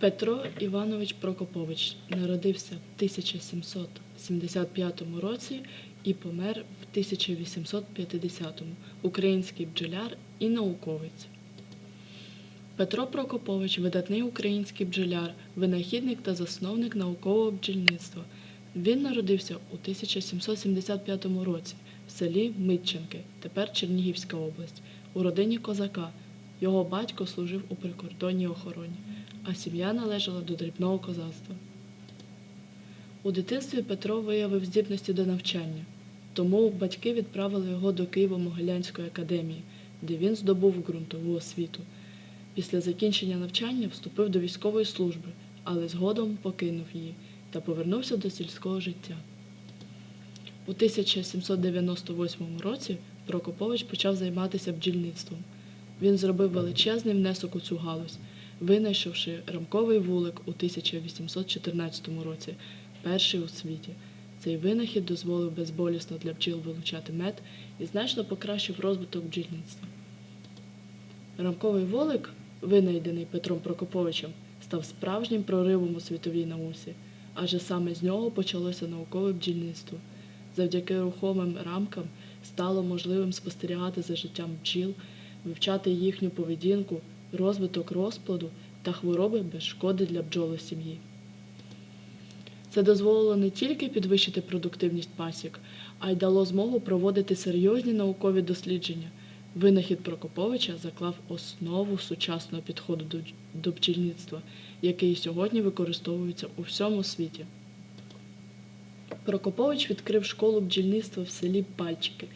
Петро Іванович Прокопович народився в 1775 році і помер в 1850 Український бджоляр і науковець. Петро Прокопович видатний український бджоляр, винахідник та засновник наукового бджільництва. Він народився у 1775 році в селі Митченки, тепер Чернігівська область, у родині козака. Його батько служив у прикордонній охороні, а сім'я належала до дрібного козацтва. У дитинстві Петро виявив здібності до навчання, тому батьки відправили його до Києво-Могилянської академії, де він здобув ґрунтову освіту. Після закінчення навчання вступив до військової служби, але згодом покинув її та повернувся до сільського життя. У 1798 році Прокопович почав займатися бджільництвом. Він зробив величезний внесок у цю галузь, винайшовши рамковий вулик у 1814 році, перший у світі. Цей винахід дозволив безболісно для бджіл вилучати мед і значно покращив розвиток бджільництва. Рамковий волик, винайдений Петром Прокоповичем, став справжнім проривом у світовій науці, адже саме з нього почалося наукове бджільництво. Завдяки рухомим рамкам стало можливим спостерігати за життям бджіл, вивчати їхню поведінку, розвиток розпладу та хвороби без шкоди для бджоли сім'ї. Це дозволило не тільки підвищити продуктивність пасік, а й дало змогу проводити серйозні наукові дослідження. Винахід Прокоповича заклав основу сучасного підходу до бджільництва, який сьогодні використовується у всьому світі. Прокопович відкрив школу бджільництва в селі Пальчики,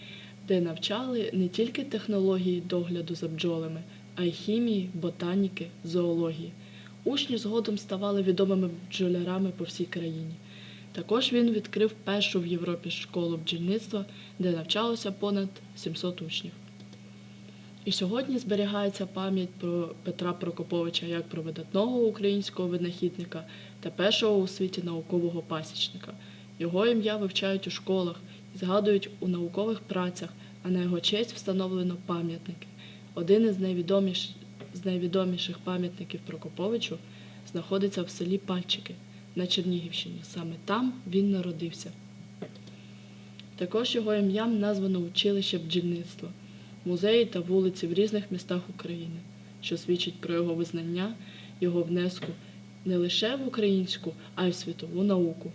де навчали не тільки технології догляду за бджолами, а й хімії, ботаніки, зоології. Учні згодом ставали відомими бджолярами по всій країні. Також він відкрив першу в Європі школу бджільництва, де навчалося понад 700 учнів. І сьогодні зберігається пам'ять про Петра Прокоповича як про видатного українського винахідника та першого у світі наукового пасічника. Його ім'я вивчають у школах згадують у наукових працях, а на його честь встановлено пам'ятники. Один із найвідоміш... з найвідоміших пам'ятників Прокоповичу знаходиться в селі Пальчики на Чернігівщині. Саме там він народився. Також його ім'ям названо училище бджільництва, музеї та вулиці в різних містах України, що свідчить про його визнання, його внеску не лише в українську, а й в світову науку.